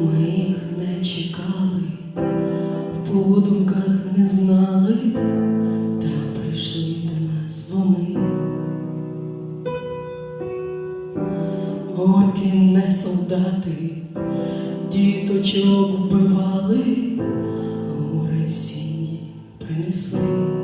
ми їх не чекали, в подумках не знали, та прийшли до нас вони. Орки не солдати, діточок вбивали, гори сім'ї принесли.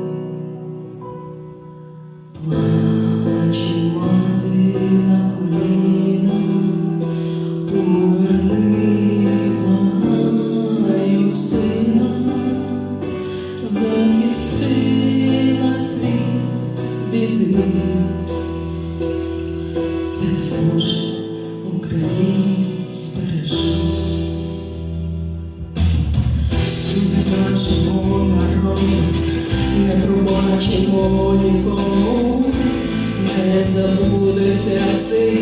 Біди. Свят Боже, Україну збережи. Сльози нашого народу, не пробачимо нікому, не забудеться цей.